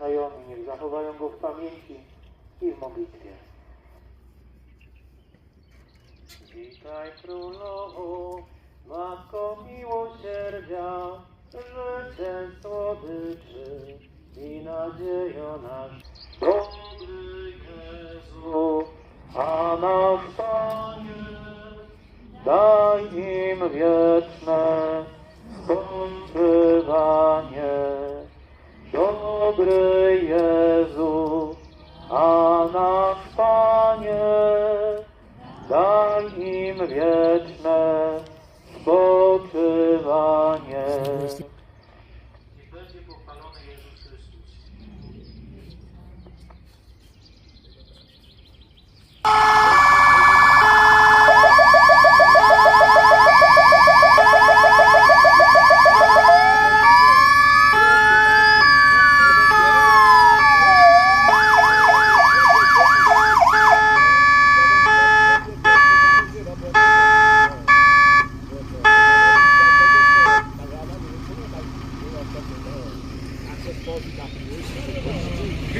Znajomi niech zachowają go w pamięci i w modlitwie. Witaj królowo, matko miłosierdzia, zwycięstwo dyczy i nadzieja nasz. Dobry Jezu, a nasz Panie, daj im wieczne spoczywanie. A nasz Panie, daj im wieczne spoczywanie. top daqui hoje.